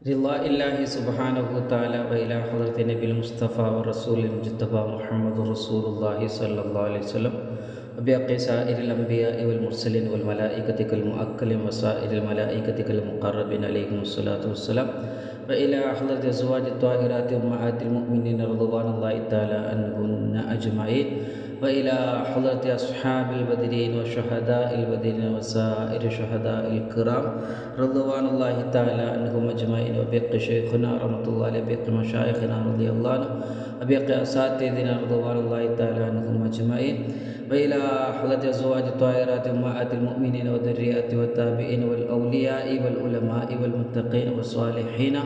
റിലാ ഇല്ലാഹി സുബാനബുത്താല വൈല ഹദർത്തി Nabil Mustafa റസൂൽ മുസ്തഫ മുഹമ്മദ് റസൂലുല്ലാഹി സല്ലാ അലൈഹി വല്ലം അബിയാഖി സാഇരിൽ അംബിയ ഇവൽ മുർസലിൻ വൽ മലായിക്കത്തിക്കൽ മുഅക്കലിം വസാഇരിൽ മലായിക്കത്തിക്കൽ മുഖറബിൻ അലൈഹി മുസ്സലാത്തു വസ്സലാം. വൈല ഹദർത്തി അസ്വാജി ത്വാഹിറാത്തി ഉമ്മഹാത്തിൽ മുഅ്മിനീൻ റളിയല്ലാഹു തആല അൻഹുന്ന അജ്മഈൻ. وإلى حضرة أصحاب البدرين وشهداء البدرين وسائر شهداء الكرام. رضوان الله تعالى عنهم أجمعين. وبيق شيخنا رحمة الله عليه وبيق مشايخنا رضي الله عنه. وبيق أساتذتنا رضوان الله تعالى عنهم أجمعين. وإلى حضرة أزواج الطاهرات أمهات المؤمنين والذريات والتابعين والأولياء والعلماء والمتقين والصالحين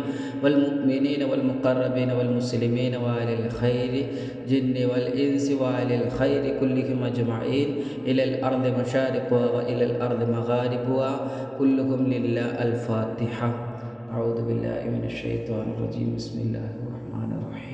والمؤمنين والمقربين والمسلمين وأهل الخير جن والإنس وأهل الخير كلهم أجمعين. إلى الأرض مشارقها وإلى الأرض مغاربها كلهم لله الفاتحة. أعوذ بالله من الشيطان الرجيم. بسم الله الرحمن الرحيم.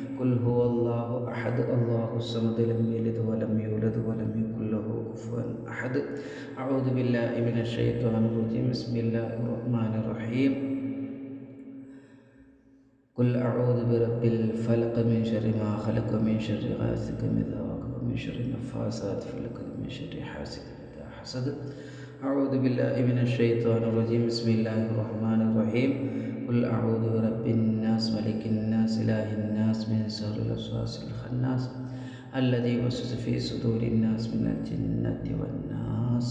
قل هو الله أحد الله الصمد لم يلد ولم يولد ولم يكن له كفوا أحد. أعوذ بالله من الشيطان الرجيم. بسم الله الرحمن الرحيم. قل أعوذ برب الفلق من شر ما خلق ومن شر غاسق إذا وقب ومن شر النفاثات في العقد ومن شر حاسد إذا حسد. أعوذ بالله من الشيطان الرجيم. بسم الله الرحمن الرحيم. قل أعوذ برب الناس ملك الناس إله الناس من شر الوسواس الخناس الذي يوسوس في صدور الناس من الجنة والناس.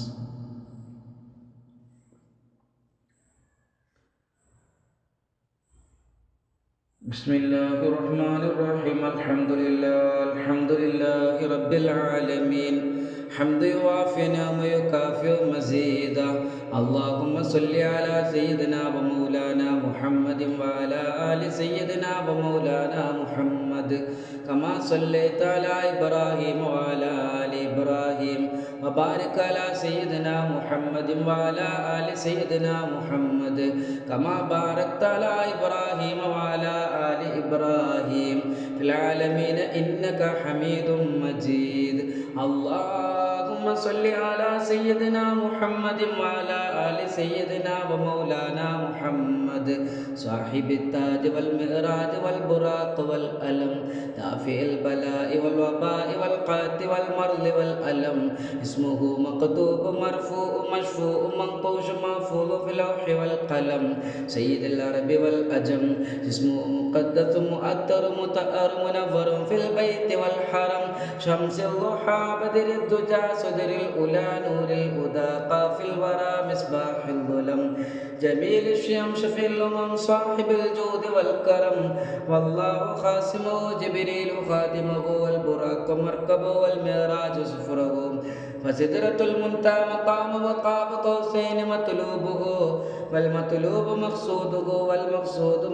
بسم الله الرحمن الرحيم. الحمد لله الحمد لله رب العالمين. حمد يوافي نعم ويكافئ مزيدا اللهم صل على سيدنا ومولانا محمد وعلى آل سيدنا ومولانا محمد كما صليت على إبراهيم وعلى آل إبراهيم وبارك على سيدنا محمد وعلى آل سيدنا محمد كما باركت على إبراهيم وعلى آل إبراهيم في العالمين إنك حميد مجيد اللهم صل على سيدنا محمد وعلى آل سيدنا ومولانا محمد صاحب التاج والمعراج والبراق والألم دافع البلاء والوباء والقات والمرض والألم اسمه مكتوب مرفوع مشفوع منقوش محفوظ في اللوح والقلم سيد العرب والأجم اسمه مقدس مؤثر مطهر منور في البيت والحرم شمس الضحى بدر الدجى صدر الأولى نور الهدى قاف الورى مصباح الظلم جميل الشمس في الأمم صاحب الجود والكرم. والله خاسمه جبريل خادمه والبراق مركبه والمعراج سفره فسدرة المنتهى مقام وقاب قوسين مطلوبه. والمطلوب مقصوده والمقصود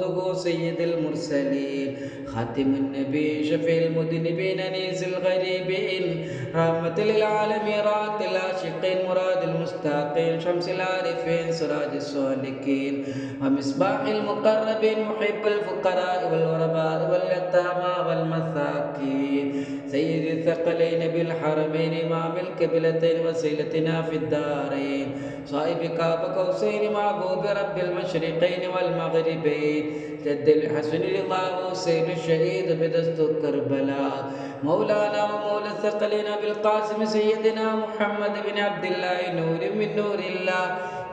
موجوده سيد المرسلين. خاتم النبي شفيع المذنبين انيس الغريبين. رحمة للعالمين راحة العاشقين مراد المستاقين شمس العارفين سراج السالكين. ومصباح المقربين محب الفقراء والغرباء واليتامى والمساكين. سيد الثقلين بالحرمين إمام الكبلتين وسيلتنا في الدارين. صائب كاب قوسين معبوب رب المشرقين والمغربين. جد الحسن رضاه حسين الشهيد بدستور كربلاء. مولانا ومولى الثقلين بالقاسم سيدنا محمد بن عبد الله نور من نور الله.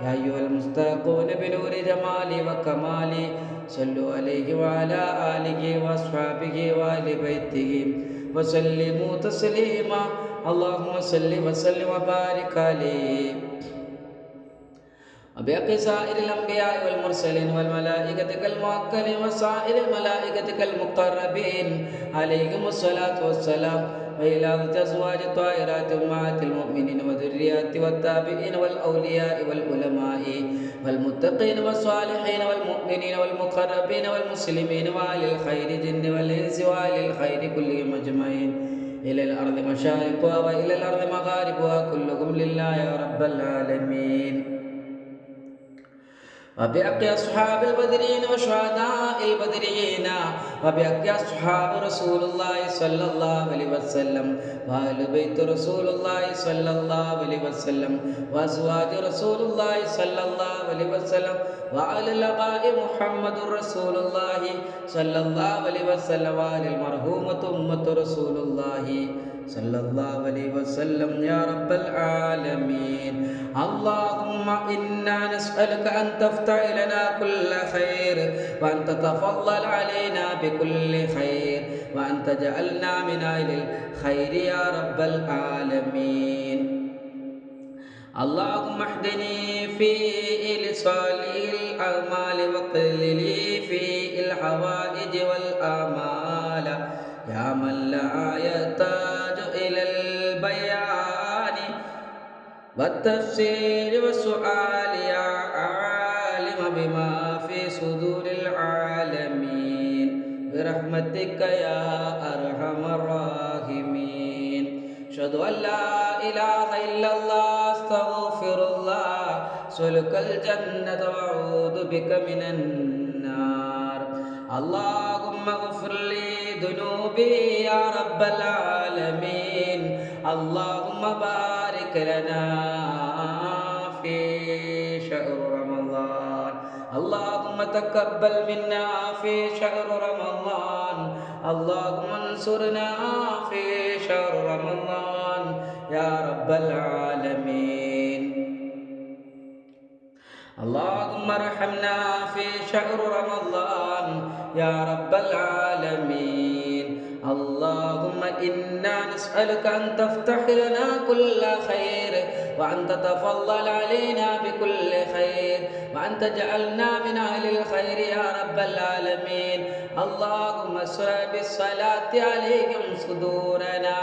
يا أيها المستاقون بنور جمالي وكمالي صلوا عليه وعلى آله وأصحابه وآل بيته. وسلموا تسليما. اللهم صل وسلم وبارك عليه. وبأقي سائر الأنبياء والمرسلين والملائكة كالموكلين وسائر الملائكة كالمقربين. عليهم الصلاة والسلام. وإلى أزواج الطاهرات أمهات المؤمنين وذريات والتابعين والأولياء والعلماء والمتقين والصالحين والمؤمنين والمقربين والمسلمين وأهل الخير جن والإنس وأهل الخير كلهم أجمعين. إلى الأرض مشارقها وإلى الأرض مغاربها. كلهم لله يا رب العالمين. وبحق أصحاب البدرين وشهداء البدرين وبحق أصحاب رسول الله صلى الله عليه وسلم وأهل بيت رسول الله صلى الله عليه وسلم وأزواج رسول الله صلى الله عليه وسلم وعلى الأباء محمد رسول الله صلى الله عليه وسلم وعلى المرحومة أمة رسول الله صلى الله عليه وسلم. يا رب العالمين. اللهم إنا نسألك أن تفتح لنا كل خير وأن تتفضل علينا بكل خير وأن تجعلنا من أهل الخير يا رب العالمين. اللهم اهدني في لصالح الأعمال وقل لي في الحوائج والآمال يا من لا يحتاج إلى البيان والتفسير والسؤال يا عالم بما في صدور العالمين. برحمتك يا أرحم الراحمين. أشهد أن لا إله إلا الله أستغفر الله. سلك الجنة وأعوذ بك من النار. اللهم اغفر لي ذنوبي يا رب العالمين. اللهم بارك لنا في شهر رمضان. اللهم تقبل منا في شهر رمضان. اللهم انصرنا في شهر رمضان. يا رب العالمين. اللهم ارحمنا في شهر رمضان. يا رب العالمين. اللهم إنا نسألك أن تفتح لنا كل خير وأن تتفضل علينا بكل خير وأن تجعلنا من أهل الخير يا رب العالمين. اللهم اسرع بالصلاة عليهم صدورنا.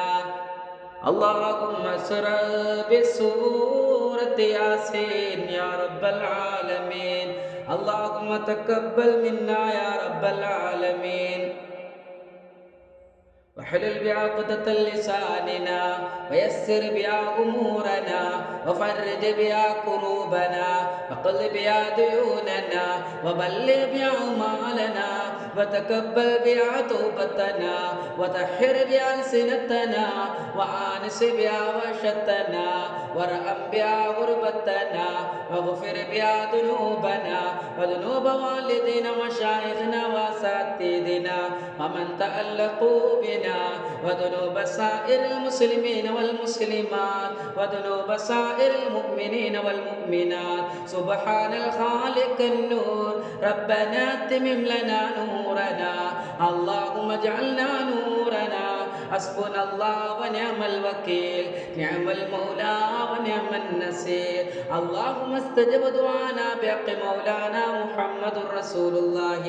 اللهم اسرع بسورة ياسين يا رب العالمين. اللهم تقبل منا يا رب العالمين. وحلل بها عقدة لساننا ويسر بها أمورنا وفرج بها كروبنا وقل بها ديوننا وبلغ بها أمالنا وتقبل بها توبتنا وطهر بها ألسنتنا وآنس بها وشتنا وارحم بها غربتنا واغفر بها ذنوبنا وذنوب والدينا ومشايخنا وأساتذتنا ومن تألقوا بنا وذنوب سائر المسلمين والمسلمات وذنوب سائر المؤمنين والمؤمنات. سبحان الخالق النور. ربنا اتمم لنا نورنا اللهم اجعلنا نورنا حسبنا الله ونعم الوكيل نعم المولى ونعم النصير اللهم استجب دعانا بحق مولانا محمد رسول الله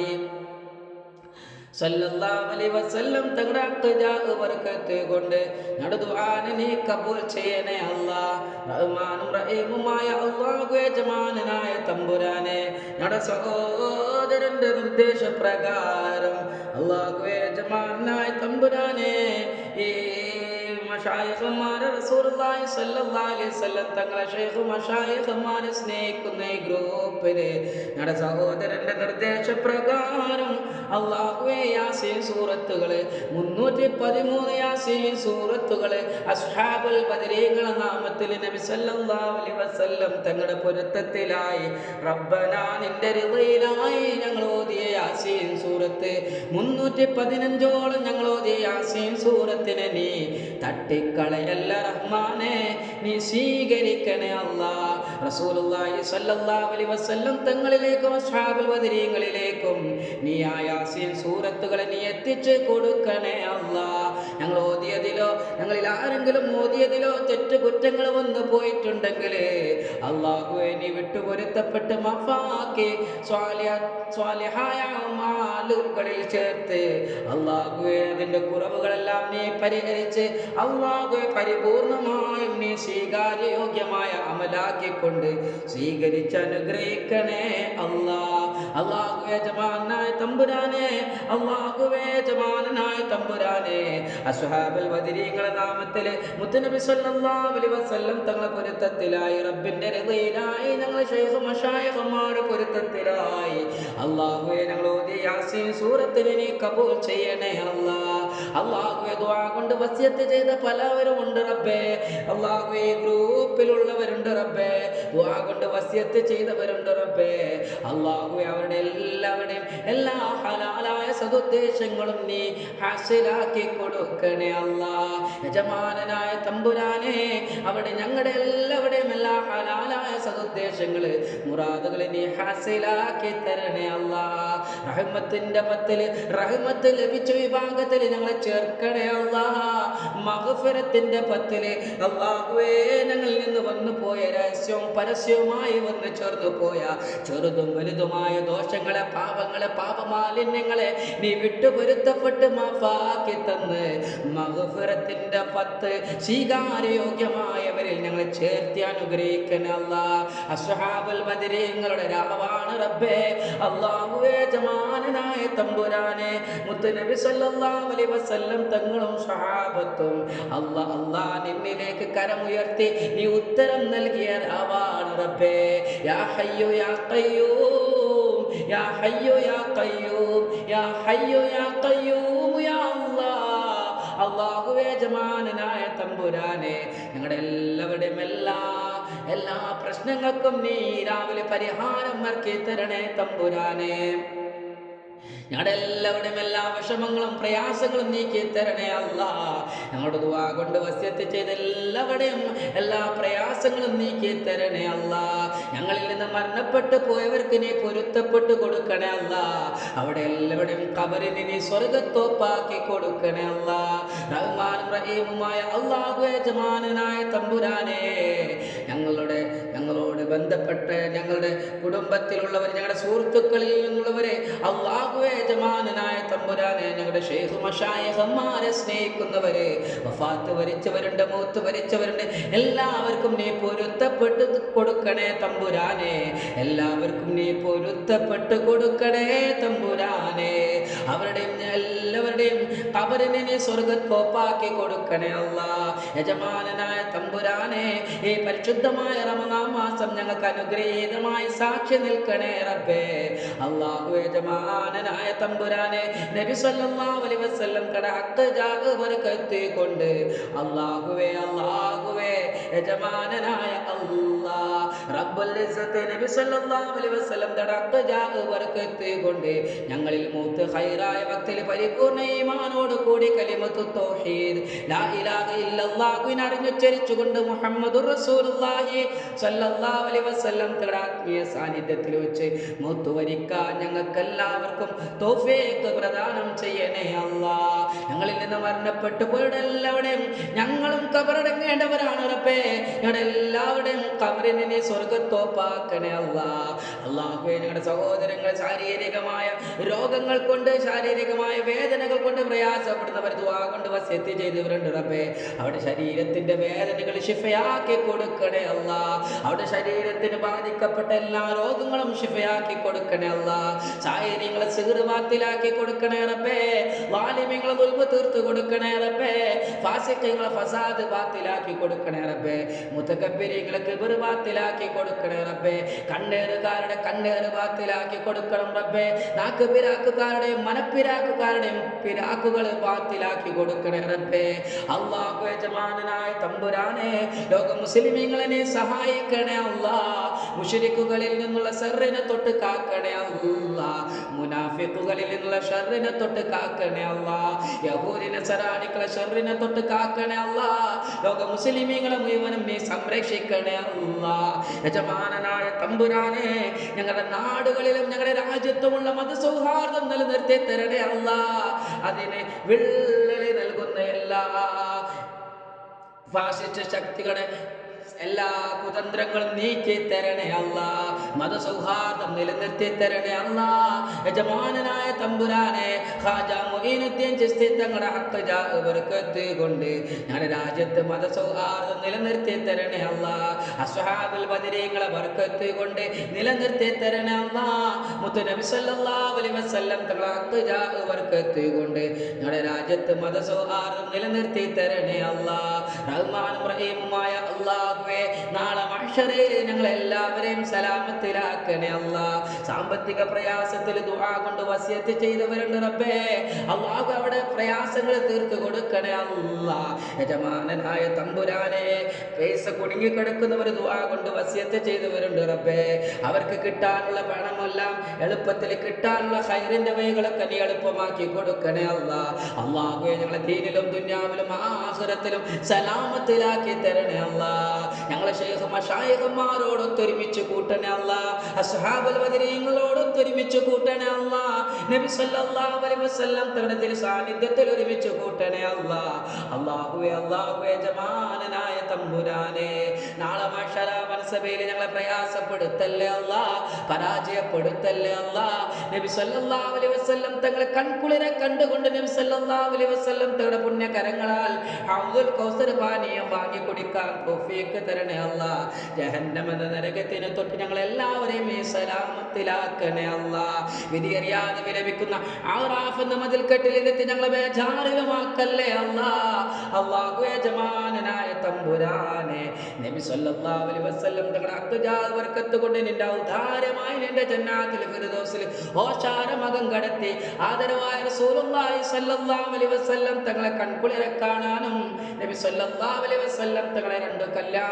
സല്ലല്ലാഹു അലൈഹി വസല്ലം തങ്ങളുടെ അഖ്ജാ ബർക്കത്ത് കൊണ്ട് നടതുആന നീ കബൂൽ ചെയ്യണേ അല്ലാഹ് റഹ്മാനും റഹീമുമായ അല്ലാഹു യജമാനനായ തമ്പുരാനെ നട സഹോദരന്റെ നിർദ്ദേശപ്രകാരം. അള്ളാഹു യജമാനായ തമ്പുരാനെ ഈ മഷായിഖന്മാരെ സ്നേഹിക്കുന്ന ഞങ്ങളുടെ സഹോദരന്റെ നിർദ്ദേശപ്രകാരം അള്ളാഹുവേ യാസീൻ മുന്നൂറ്റി പതിമൂന്ന് യാസീൻ സൂറത്തുകൾ അസ്ഹാബുൽ നാമത്തിൽ നബി അലൈഹി വസല്ലം തങ്ങളുടെ പൊരുത്തത്തിലായി റബ്ബനാ നിന്റെ ഹൃദയിലായി ഞങ്ങൾ ഓതിയ യാസീൻ സൂറത്ത് മുന്നൂറ്റി പതിനഞ്ചോളം ഞങ്ങൾ ഓതിയ യാസീൻ സൂറത്തിനെ നീ തട്ടിക്കളയല്ല റഹ്മാനെ നീ സ്വീകരിക്കണേ അല്ലാ. റസൂലുള്ളാഹി സ്വല്ലല്ലാഹു വസല്ലം തങ്ങളിലേക്കും അസ്ഹാബുൽ ബദരീങ്ങളിലേക്കും നീ ആ സൂറത്തുകളെ നീ എത്തിച്ചു കൊടുക്കണേ അല്ലാ. ഞങ്ങൾ ഓതിയതിലോ ഞങ്ങളിൽ ആരെങ്കിലും ഓതിയതിലോ തെറ്റ് കുറ്റങ്ങൾ വന്നു പോയിട്ടുണ്ടെങ്കിൽ അള്ളാഹുവെ നീ വിട്ടുപൊരുത്തപ്പെട്ട് മഫാക്കി സ്വാലിഹ സ്വാലിഹായ മാലുകളിൽ ചേർത്ത് അള്ളാഹുവെ അതിന്റെ കുറവുകളെല്ലാം നീ പരിഹരിച്ച് അള്ളാഹുവെ പരിപൂർണമായും നീ സ്വീകാര്യയോഗ്യമായ അമലാക്കിക്കൊണ്ട് സ്വീകരിച്ച് അനുഗ്രഹിക്കണേ അല്ലാ അള്ളാഹുവേ ജവാനായ തമ്പുരാനെ അള്ളാഹുവേ ജവാനായ തമ്പുരാനെ. അസ്ഹാബൽ വദിരീങ്ങളെ നാമത്തിൽ മുത്തനബി സല്ലല്ലാഹു അലൈഹി വസല്ലം തങ്ങളെ പൊരുത്തത്തിലായി. റബ്ബിന്റെ രതയിലായി ഞങ്ങളെ ശൈഖ് മഷായഖമാരുടെ പൊരുത്തത്തിലായി. അള്ളാഹുവേ ഞങ്ങൾ ഓതി യാസീൻ സൂറത്തിനെ കബൂൽ ചെയ്യണേ അല്ലാ അള്ളാഹുവെ ദുആ കൊണ്ട് വസ്യത്ത് ചെയ്ത പലവരും ഉണ്ട് റബ്ബേ. അള്ളാഹുവെ ഗ്രൂപ്പിലുള്ളവരുണ്ട് റബ്ബേ. ദുആ കൊണ്ട് വസ്യത്ത് ചെയ്തവരുണ്ട് റബ്ബേ. അള്ളാഹുവെ അവരുടെ എല്ലാവരുടെയും എല്ലാ ഹലാലായ സതുദ്ദേശങ്ങളും നീ ഹാസിലാക്കി കൊടുക്കണേ അല്ലാ. യജമാനനായ തമ്പുരാനെ അവിടെ ഞങ്ങളുടെ എല്ലാവരുടെയും എല്ലാ ഹലാലായ സതുദ്ദേശങ്ങൾ മുറാദുകളെ നീ ഹാസിലാക്കി തരണേ അല്ലാ. റഹ്മത്തിന്റെ പത്തിൽ റഹ്മത്ത് ലഭിച്ച വിഭാഗത്തിൽ ഞങ്ങളെ ചേർക്കണേ അള്ളാഹ മഹഫിറത്തിന്റെ പത്തിൽ അള്ളാഹുവേ ഞങ്ങളിൽ നിന്ന് വന്നു പോയ രഹസ്യവും പരസ്യവുമായി വന്ന് ചേർന്നു പോയ ചെറുതും വലുതുമായ ദോഷങ്ങളെ പാപങ്ങളെ പാപമാലിന്യങ്ങളെ നീ വിട്ടുപൊരുത്തപ്പെട്ട് മാഫാക്കി തന്ന്. മഹഫിറത്തിന്റെ പത്ത് സ്വീകാര്യയോഗ്യമായവരിൽ ഞങ്ങളെ ചേർത്തി അനുഗ്രഹിക്കണല്ല അസ്ഹാബുൽ ബദരീങ്ങളുടെ രാവാണ് റബ്ബേ. അള്ളാഹുവേ ജമാനായ തമ്പുരാനെ മുത്തുനബി സല്ലല്ലാഹു അലൈഹി വസല്ലം തങ്ങളും സഹാബത്തും. അല്ല അല്ലാ നിന്നിലേക്ക് കരമുയർത്തി നീ ഉത്തരം നൽകിയ രാവാണ് റബ്ബേ. യാ ഹയ്യു യാ കയ്യോ യാ ഹയ്യു യാ കയ്യോ യാ ഹയ്യു യാ കയ്യോ യാ അല്ലാഹ് അള്ളാഹുവേ ജമാനനായ തമ്പുരാനെ ഞങ്ങളുടെ എല്ലാവരുടെയും എല്ലാ എല്ലാ പ്രശ്നങ്ങൾക്കും നീ രാവിലെ പരിഹാരം ഇറക്കി തരണേ തമ്പുരാനെ. ഞങ്ങളുടെ എല്ലാവരുടെയും എല്ലാ വിഷമങ്ങളും പ്രയാസങ്ങളും നീക്കി തരണേ അല്ല. ഞങ്ങളുടെ ദുവാ കൊണ്ട് വസ്യത്ത് ചെയ്ത എല്ലാവരുടെയും എല്ലാ പ്രയാസങ്ങളും നീക്കി തരണേ അല്ല. ഞങ്ങളിൽ നിന്ന് മരണപ്പെട്ടു പോയവർക്ക് നീ പൊരുത്തപ്പെട്ടു കൊടുക്കണേ അല്ല. അവിടെ എല്ലാവരുടെയും കബറിന് നീ സ്വർഗത്തോപ്പാക്കി കൊടുക്കണേ അല്ല. റഹ്മാനും റഹീമുമായ അള്ളാഹു യജമാനായ തമ്പുരാനെ. ഞങ്ങളുടെ ഞങ്ങളോട് ബന്ധപ്പെട്ട് ഞങ്ങളുടെ കുടുംബത്തിലുള്ളവർ ഞങ്ങളുടെ സുഹൃത്തുക്കളിൽ നിന്നുള്ളവരെ അള്ളാഹു യജമാനായ തമ്പുരാനെ ഞങ്ങളുടെ ഷെയ്ഖ് മഷായഹന്മാരെ സ്നേഹിക്കുന്നവരെ വഫാത്ത് വരിച്ചവരുണ്ട് മൂത്ത് വരിച്ചവരുണ്ട്. എല്ലാവർക്കും നീ പൊരുത്തപ്പെട്ട് കൊടുക്കണേ തമ്പുരാനെ. എല്ലാവർക്കും നീ പൊരുത്തപ്പെട്ട് കൊടുക്കണേ തമ്പുരാനെ. അവരുടെയും എല്ലാവരുടെയും കബറിനെ സ്വർഗത്തോപ്പാക്കി കൊടുക്കണേ അല്ല. യജമാനായ തമ്പുരാനെ ഈ പരിശുദ്ധമായ റമദാൻ മാസം ഞങ്ങൾക്ക് അനുഗ്രഹീതമായി സാക്ഷി നിൽക്കണേ റബ്ബേ. അള്ളാഹു യജമാനായ തമ്പുരാനെ നബി സല്ലല്ലാഹു അലൈഹി വസല്ലം കട ഹക്ക് ജാഗ് കൊണ്ട് അള്ളാഹുവേ അള്ളാഹുവേ യജമാനായ അല്ലാ. റബ്ബുൽ നബി സല്ലല്ലാഹു അലൈഹി വസല്ലം കട ഹക്ക് ജാഗ് കൊണ്ട് ഞങ്ങളിൽ മൂത്ത് ഖൈറായ ഭക്തിൽ പരിപൂർണ ഈമാനോട് കൂടി കലിമത്തു തൗഹീദ്. ലാ ഇലാഹ ഇല്ലല്ലാഹുവിനെ അറിഞ്ഞുച്ചരിച്ചുകൊണ്ട് മുഹമ്മദുർ റസൂലുള്ളാഹി സല്ലല്ലാഹു അലൈഹി വസല്ലം തങ്ങളുടെ ആത്മീയ സാന്നിധ്യത്തിൽ വെച്ച് മൂത്ത് വരിക്കാൻ ഞങ്ങൾക്ക് തൗഫീഖ് പ്രദാനം ചെയ്യണേ അല്ലാ. ഞങ്ങളിൽ നിന്ന് മരണപ്പെട്ടു പോയടെല്ലാവരുടെയും ഞങ്ങളും കബറടങ്ങേണ്ടവരാണ് റബ്ബേ. ഞങ്ങളുടെ എല്ലാവരുടെയും കബറിനെ നീ സ്വർഗത്തോപ്പാക്കണേ അല്ലാ. അള്ളാഹുവേ ഞങ്ങളുടെ സഹോദരങ്ങൾ ശാരീരികമായ രോഗങ്ങൾ കൊണ്ട് ശാരീരികമായ വേദനകൾ കൊണ്ട് പ്രയാസപ്പെടുന്നവർ ദുവാ കൊണ്ട് വസ്യത്തി ചെയ്തവരുണ്ട് റബ്ബേ. അവിടെ ശരീരത്തിന്റെ വേദനകൾ ശിഫയാക്കി കൊടുക്കണേ അല്ല. അവിടെ ശരീരത്തിന് ബാധിക്കപ്പെട്ട എല്ലാ രോഗങ്ങളും ശിഫയാക്കി കൊടുക്കണേ അല്ല. സാഹചര്യങ്ങളെ സീർവാത്തിലാക്കി കൊടുക്കണേ റബ്ബേ. വാലിമ്യങ്ങളെ ദുൽമ തീർത്ത് കൊടുക്കണേ റബ്ബേ. ഫാസിക്കങ്ങളെ ഫസാദ് ബാത്തിലാക്കി കൊടുക്കണേ റബ്ബേ. മുത്തക്കബിരികളെ കിബർ ബാത്തിലാക്കി കൊടുക്കണേ റബ്ബേ. കണ്ണേറുകാരുടെ കണ്ണേറ് ബാത്തിലാക്കി കൊടുക്കണം റബ്ബേ. നാക്ക് പിരാക്കുകാരുടെയും മനപ്പിരാക്കുകാരുടെയും പിരാക്കുകൾ ബാത്തിലാക്കി കൊടുക്കണേ റബ്ബേ. അള്ളാഹു യജമാനായ തമ്പുരാനെ ലോക മുസ്ലിമീങ്ങളെ സഹായിക്കണേ അള്ളാ മുഷരിക്കുകളിൽ നിന്നുള്ള സെറിനെ തൊട്ട് കാക്കണേ അള്ളാ മുനാഫിക്കുകളിൽ നിന്നുള്ള ഷെറിനെ തൊട്ട് കാക്കണേ അള്ളാ യഹൂരിനെ സറാണിക്കളെ ഷെറിനെ തൊട്ട് കാക്കണേ അള്ളാ ലോക മുസ്ലിമീങ്ങളെ മുഴുവനും നീ സംരക്ഷിക്കണേ അള്ളാ യജമാനായ തമ്പുരാനെ ഞങ്ങളുടെ നാടുകളിലും ഞങ്ങളുടെ രാജ്യത്തുമുള്ള മതസൗഹാർദ്ദം നിലനിർത്തി തരണേ അല്ല. അതിനെ വിള്ളലി നൽകുന്ന എല്ലാ. ഭാഷിച്ച ശക്തികളുടെ എല്ലാ കുതന്ത്രങ്ങളും നീക്കി തരണേ അല്ല മതസൗഹാർദ്ദം നിലനിർത്തി തരണേ അല്ല യജമാനായ തമ്പുരാനെ തങ്ങളുടെ ഹക്ക് ജാ ബർക്കത്ത് കൊണ്ട് ഞങ്ങളുടെ രാജ്യത്ത് മതസൗഹാർദ്ദം നിലനിർത്തി തരണേ അല്ല അസ്ഹാബുൽ ബദരീങ്ങളെ വർക്കെത്തി കൊണ്ട് നിലനിർത്തി തരണേ അല്ല മുത്തു നബി സല്ലല്ലാഹു അലൈഹി വസല്ലം തങ്ങളുടെ ഹക്ക് ജാ ബർക്കത്ത് കൊണ്ട് ഞങ്ങളുടെ രാജ്യത്ത് മതസൗഹാർദ്ദം നിലനിർത്തി തരണേ അല്ല റഹ്മാനും റഹീമുമായ അല്ലാഹുവേ നാളെ മഹ്ശറയിൽ ഞങ്ങൾ എല്ലാവരെയും സലാമത്തിലാക്കണേ അല്ല. സാമ്പത്തിക പ്രയാസത്തിൽ ദുആ കൊണ്ട് വസിയത്ത് ചെയ്തവരുണ്ട് റബ്ബേ. അള്ളാഹു അവിടെ പ്രയാസങ്ങൾ തീർത്തു കൊടുക്കണേ അല്ല. യജമാനനായ തമ്പുരാനെ പൈസ കുടുങ്ങി കിടക്കുന്നവർ ദുആ കൊണ്ട് വസിയത്ത് ചെയ്തവരുണ്ട് റബ്ബേ. അവർക്ക് കിട്ടാനുള്ള പണമെല്ലാം എളുപ്പത്തിൽ കിട്ടാനുള്ള ഹൈറിന്റെ വഴികളൊക്കെ നീ എളുപ്പമാക്കി കൊടുക്കണേ അല്ല. അള്ളാഹുവെ ഞങ്ങളെ ദീനിലും ദുന്യാവിലും ആഹുരത്തിലും സലാമത്തിലാക്കി തരണേ അല്ല. ഞങ്ങളെ ശേഖ മഷായകന്മാരോടൊത്തൊരുമിച്ച് കൂട്ടണേ അല്ല. അസ്ഹാബൽ വദരീങ്ങളോടൊത്തൊരുമിച്ച് കൂട്ടണേ അല്ല. നബി സല്ലല്ലാഹു അലൈഹി വസല്ലം തങ്ങളുടെ തിരു സാന്നിധ്യത്തിൽ ഒരുമിച്ച് കൂട്ടണേ അല്ല. അല്ലാഹുവേ അല്ലാഹുവേ ജമാനനായ തമ്പുരാനെ നാളെ മഷര മനസഭയിൽ ഞങ്ങളെ പ്രയാസപ്പെടുത്തല്ലേ അല്ല? പരാജയപ്പെടുത്തല്ലേ അല്ല? നബി സല്ലല്ലാഹു അലൈഹി വസല്ലം തങ്ങളെ കൺകുളിരെ കണ്ടുകൊണ്ട് നബി സല്ലല്ലാഹു അലൈഹി വസല്ലം തങ്ങളുടെ പുണ്യകരങ്ങളാൽ ഹൗദുൽ കൗസർ പാനീയം വാങ്ങി കുടിക്കാൻ തൗഫീഖ് തരണേ അല്ല. ജഹന്നമെന്ന നരകത്തിന് തൊട്ട് ഞങ്ങൾ എല്ലാവരെയും ഈ സലാമത്തിലാക്കണേ അല്ല. വിധിയറിയാതെ വിലപിക്കുന്ന ആറാഫ് എന്ന മതിൽക്കെട്ടിലെത്തി ഞങ്ങളെ ബേജാറിലുമാക്കല്ലേ അല്ല. അള്ളാഹു യജമാനനായ തമ്പുരാനെ. നബി സല്ലല്ലാഹു അലൈഹി വസല്ലം തങ്ങളുടെ അത്തുജാൽ വർക്കത്ത് കൊണ്ട് നിന്റെ ഔദാര്യമായി നിന്റെ ജന്നാത്തിൽ ഫിർദൗസിൽ ഓശാരമകം കടത്തി ആദരവായ റസൂലുള്ളാഹി സല്ലല്ലാഹു അലൈഹി വസല്ലം തങ്ങളെ കൺകുളിരെ കാണാനും നബി സല്ലല്ലാഹു അലൈഹി വസല്ലം തങ്ങളെ രണ്ട്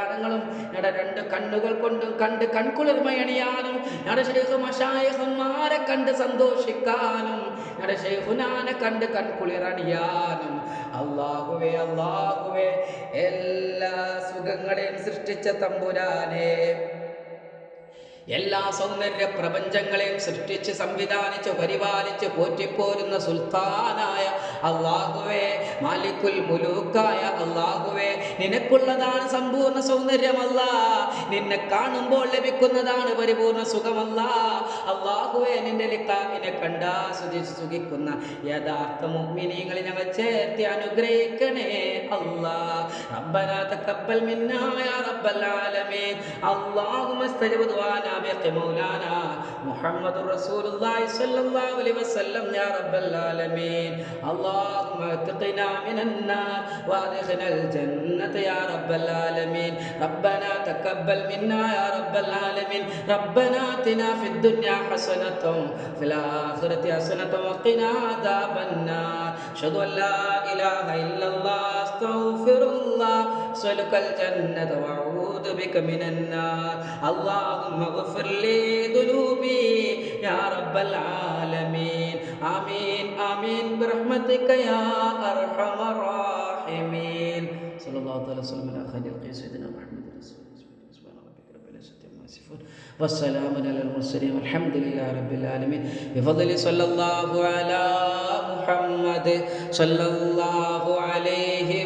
കല്യാണങ്ങളും ഞങ്ങളുടെ രണ്ട് കണ്ണുകൾ കൊണ്ടും കണ്ട് കൺകുളിർമയണിയാനും ഞങ്ങളുടെ ശൈഖ് മഷായഹന്മാരെ കണ്ട് സന്തോഷിക്കാനും ഞങ്ങളുടെ ശേഖുനാനെ കണ്ട് കൺകുളിറണിയാനും അള്ളാഹുവേ അള്ളാഹുവേ എല്ലാ സുഖങ്ങളെയും സൃഷ്ടിച്ച തമ്പുരാനെ എല്ലാ സൗന്ദര്യ പ്രപഞ്ചങ്ങളെയും സൃഷ്ടിച്ച് സംവിധാനിച്ച് പരിപാലിച്ച് പോറ്റിപ്പോരുന്ന സുൽത്താനായ അള്ളാഹുവേ മാലിക്കുൽ മുലൂക്കായ അള്ളാഹുവേ നിനക്കുള്ളതാണ് സമ്പൂർണ്ണ സൗന്ദര്യമല്ല നിന്നെ കാണുമ്പോൾ ലഭിക്കുന്നതാണ് പരിപൂർണ്ണ സുഖമല്ല അള്ളാഹുവേ നിന്റെ ലിക്കാവിനെ കണ്ടാസ്വദിച്ച് സുഖിക്കുന്ന യഥാർത്ഥ മുഗ്മിനീങ്ങളെ ഞങ്ങൾ ചേർത്തി അനുഗ്രഹിക്കണേ അല്ലാ ربنا تقبل منا يا رب العالمين اللهم استجب دعانا بحق مولانا محمد رسول الله صلى الله عليه وسلم يا رب العالمين اللهم اتقنا من النار وأدخلنا الجنة يا رب العالمين. ربنا تقبل منا يا رب العالمين. ربنا آتنا في الدنيا حسنة في الآخرة حسنة وقنا عذاب النار. أشهد أن لا إله إلا الله أستغفر الله أسألك الجنة وأعوذ بك من النار. اللهم اغفر لي ذنوبي يا رب العالمين. آمين آمين. برحمتك يا أرحم الراحمين. صلى الله تعالى وسلم على خير الخلق سيدنا محمد والسلام على المرسلين. والحمد لله رب العالمين. بفضل صلى الله على محمد. صلى الله عليه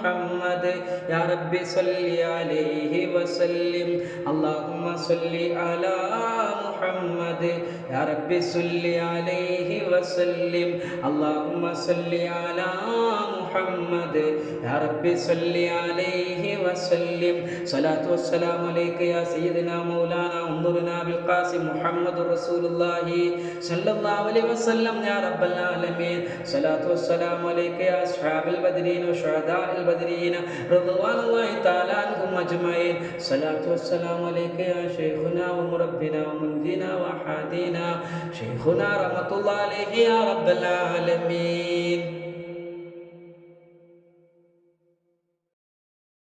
محمد يا رب صل عليه وسلم اللهم صل على محمد يا رب صل عليه وسلم اللهم صل على محمد يا رب صل عليه وسلم صلاة والسلام عليك يا سيدنا مولانا انظرنا بالقاسم محمد رسول الله صلى الله عليه وسلم يا رب العالمين صلاة والسلام عليك يا أصحاب البدرين وشهداء البدرين رضوان الله تعالى عنهم أجمعين. صلاة والسلام عليك يا شيخنا ومربنا ومنجينا وحادينا شيخنا رحمة الله عليه يا رب العالمين.